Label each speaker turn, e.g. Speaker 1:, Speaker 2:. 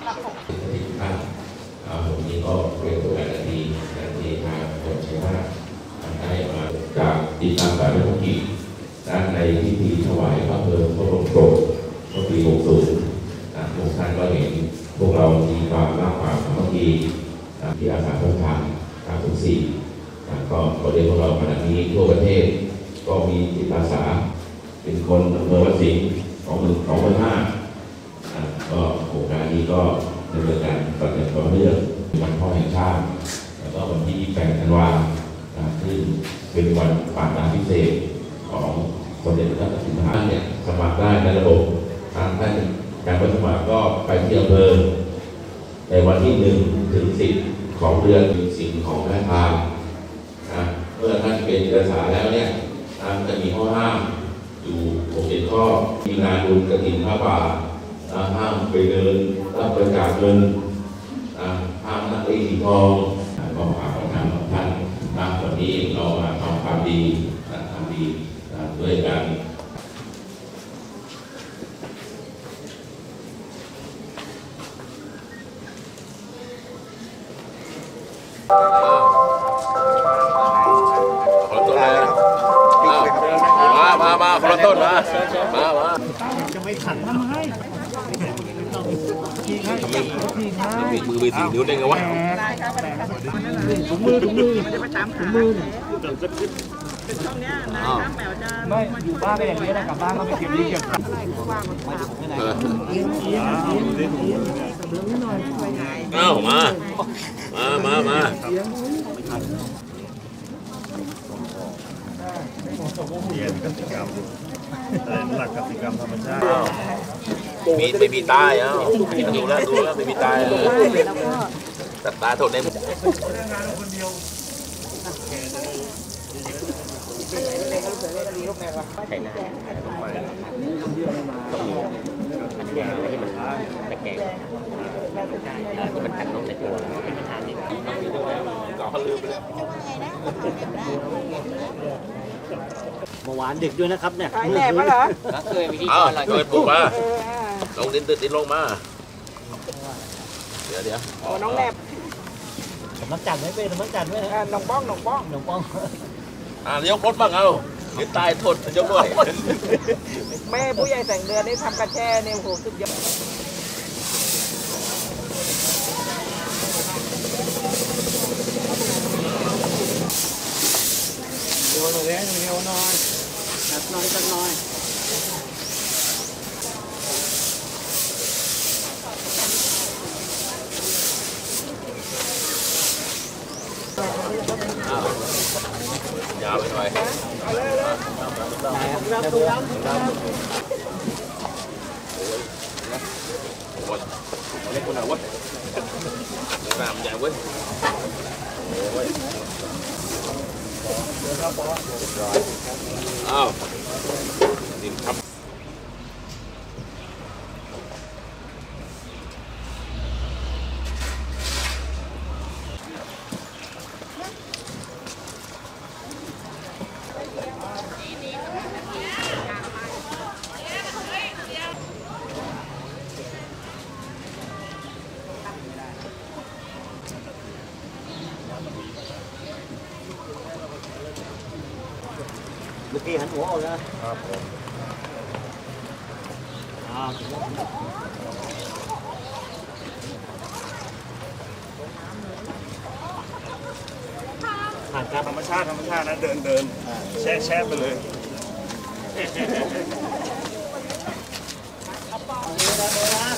Speaker 1: ที่ทุกท่านอ่าผมนี้ก็เป็นตัวอย่างที่และที่ทางคนใชัยนาทำได้มาจากติดตามการธุรกิจด้านในพิธีถวายพระเพลิงพระบรมโกรธเมื่อปี60นะทุกท่านก็เห็นพวกเรามีความรักความสามัคคีนะที่อาสาพระทานทางทุกสี่นะก็ขอเรียนพวกเราขณะนี้ทั่วประเทศ ก็มีจิตอาสาเป็นคนอำเภอวัดสิงห์สองหมื่นสองพันห้า ก็ดำเนินการต่อเนื่องต่อเนื่องวันพ่อแห่งชาติแล้วก็วันที่28ธันวาอ่าซึ่งเป็นวันปานาพิเศษของสมเด็จพระเจ้าตากสินมหาราชเนี่ยสมัครได้ในระบบทางท่านการรับสมัครก็ไปที่อำเภอในวันที่1ถึง10ของเดือนสิงของแม่ทางนะเมื่อท่านเป็นจิตอาสาแล้วเนี่ยทางจะมีข้อห้ามอยู่ผมเห็นข้อมีงานบุญกระถิ่นพระป่านะ ห้ามไปเดินรับบริจาคเงินนะห้ามนักเลงทองก็ฝากประทานของท่านนะวันนี้เรามาทำความดีทำดีด้วยกัน
Speaker 2: คน มามาจะไม่ขันทำให้ทีให้ทีให้มือมีสี่นิ้วได้ไงวะ
Speaker 3: ถุงมือถุงมือถุงมือ
Speaker 4: ไม่อยู่บ้านก็อย่างนี้นะกลับบ้านก็ไปเก็บดีเก็บ
Speaker 2: เอ้ามา มามามา
Speaker 5: เปลี่ยนา หลักกติกรรมธรรมชาติ
Speaker 2: มีไม่มีตายเอ้าดูแล้วดูแล้วไม่มีตายเออตัดตาโทษเน้น
Speaker 4: เมื่อวานดึกด้วยนะครับเนี่ย
Speaker 3: ขายแหนบมาเหรอ
Speaker 2: เอ้าเปิดบุกมาลงดินติดดินลงมา เดี๋ยวเดี๋ยว
Speaker 3: โอ้น้องแหนบ
Speaker 4: สำนักจันทร์ไม่เป็นสำนักจันทร์ไหม
Speaker 3: เอ่อน้องบ้องน้องบ้อง
Speaker 4: หลวงป้อง
Speaker 2: อ่ายกรถบ้างเอาเดี๋ยวตายโทษยกด้วย
Speaker 3: แม่ผู้ใหญ่แต่งเดือนได้ทำกระแช่เนี่ยโอ้โหสุดยอด
Speaker 4: เดี๋ยวหน่อยเดี๋ยวหน่อยจัด หน่อยจัดหน่อย
Speaker 2: ยาวไปหน่อย
Speaker 4: รับดูรับ
Speaker 2: โอ้ยเล็กคนไหนวะน้ำใหญ่เว้ยโอ้ย อ้าวดินครับ
Speaker 4: เมื่อกี้หันหัวออกนะครับผมอ่าผ่านครับ
Speaker 5: ธรรมชาติธรรมชาตินะเดินเดินแช่แช่ไปเลย
Speaker 4: เอา
Speaker 5: เปล่า
Speaker 4: เลยนะ